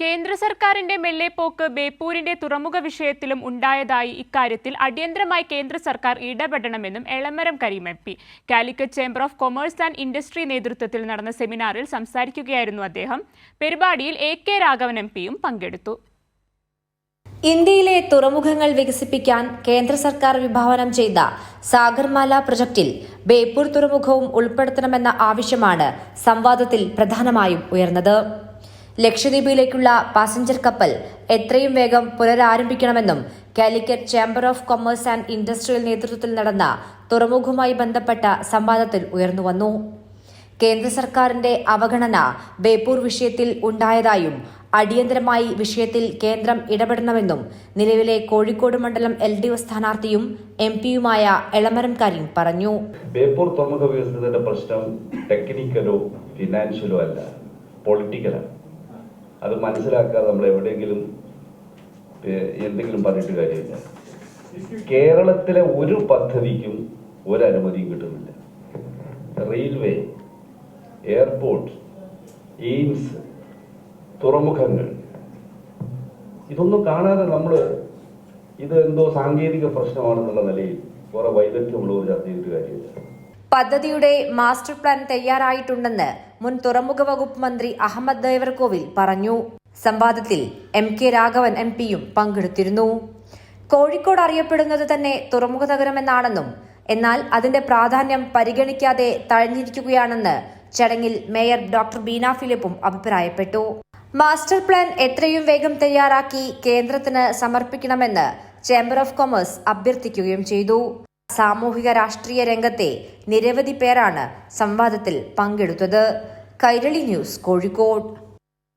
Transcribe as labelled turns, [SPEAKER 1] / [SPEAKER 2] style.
[SPEAKER 1] കേന്ദ്ര സർക്കാരിന്റെ മെല്ലെപ്പോക്ക് ബേപ്പൂരിന്റെ തുറമുഖ വിഷയത്തിലും ഉണ്ടായതായി ഇക്കാര്യത്തിൽ അടിയന്തരമായി കേന്ദ്ര സർക്കാർ ഇടപെടണമെന്നും Elamaram Kareem M P. Calicut chamber of commerce and industry നേതൃത്വത്തിൽ നടന്ന സെമിനാറിൽ സംസാരിക്കുകയായിരുന്നു അദ്ദേഹം. പരിപാടിയിൽ എ കെ രാഘവൻ എം പിയും പങ്കെടുത്തു.
[SPEAKER 2] ഇന്ത്യയിലെ തുറമുഖങ്ങൾ വികസിപ്പിക്കാൻ കേന്ദ്ര സർക്കാർ വിഭാവനം ചെയ്ത സാഗർമാല പ്രൊജക്ടിൽ ബേപ്പൂർ തുറമുഖവും ഉൾപ്പെടുത്തണമെന്ന ആവശ്യമാണ് സംവാദത്തിൽ പ്രധാനമായും ഉയർന്നത്. ലക്ഷദ്വീപിലേക്കുള്ള പാസഞ്ചർ കപ്പൽ എത്രയും വേഗം പുനരാരംഭിക്കണമെന്നും Calicut chamber of commerce and industrial നേതൃത്വത്തിൽ നടന്ന തുറമുഖവുമായി ബന്ധപ്പെട്ട സംവാദത്തിൽ ഉയർന്നുവന്നു കേന്ദ്ര സർക്കാരിന്റെ അവഗണന ബേപ്പൂർ വിഷയത്തിൽ ഉണ്ടായതായും അടിയന്തരമായി വിഷയത്തിൽ കേന്ദ്രം ഇടപെടണമെന്നും നിലവിലെ കോഴിക്കോട് മണ്ഡലം എൽ ഡി എഫ് സ്ഥാനാർത്ഥിയും എം പിയുമായ എളമരം കരീം പറഞ്ഞു.
[SPEAKER 3] ബേപ്പൂർ തുറമുഖ വികസനത്തിന്റെ പ്രശ്നം ടെക്നിക്കലോ ഫിനാൻഷ്യലോ അല്ല പൊളിറ്റിക്കലാണ് അത് മനസ്സിലാക്കാതെ നമ്മൾ എവിടെയെങ്കിലും എന്തെങ്കിലും പറഞ്ഞിട്ട് കാര്യമില്ല. കേരളത്തിലെ ഒരു പദ്ധതിക്കും ഒരനുമതിയും കിട്ടുന്നില്ല. റെയിൽവേ എയർപോർട്ട് എയിംസ് തുറമുഖങ്ങൾ. ഇതൊന്നും കാണാതെ നമ്മൾ ഇത് എന്തോ സാങ്കേതിക പ്രശ്നമാണെന്നുള്ള നിലയിൽ കുറെ വൈദഗ്ധ്യമുള്ളവർ ചർച്ച ചെയ്തിട്ട് കാര്യമില്ല.
[SPEAKER 2] പദ്ധതിയുടെ മാസ്റ്റർ പ്ലാൻ തയ്യാറായിട്ടുണ്ടെന്ന് മുൻ തുറമുഖ വകുപ്പ് മന്ത്രി അഹമ്മദ് ദേവർകോവിൽ പറഞ്ഞു. സംവാദത്തിൽ എം കെ രാഘവൻ എം പിയും പങ്കെടുത്തിരുന്നു. കോഴിക്കോട് അറിയപ്പെടുന്നത് തന്നെ തുറമുഖ നഗരമെന്നാണെന്നും എന്നാൽ അതിന്റെ പ്രാധാന്യം പരിഗണിക്കാതെ തഴഞ്ഞിരിക്കുകയാണെന്ന് ചടങ്ങിൽ മേയർ ഡോക്ടർ ബീന ഫിലിപ്പും അഭിപ്രായപ്പെട്ടു. മാസ്റ്റർ പ്ലാൻ എത്രയും വേഗം തയ്യാറാക്കി കേന്ദ്രത്തിന് സമർപ്പിക്കണമെന്ന് ചേംബർ ഓഫ് കൊമേഴ്സ് അഭ്യർത്ഥിക്കുകയും ചെയ്തു. സാമൂഹിക രാഷ്ട്രീയ രംഗത്തെ നിരവധി പേരാണ് സംവാദത്തിൽ പങ്കെടുത്തത്. കൈരളി ന്യൂസ് കോഴിക്കോട്.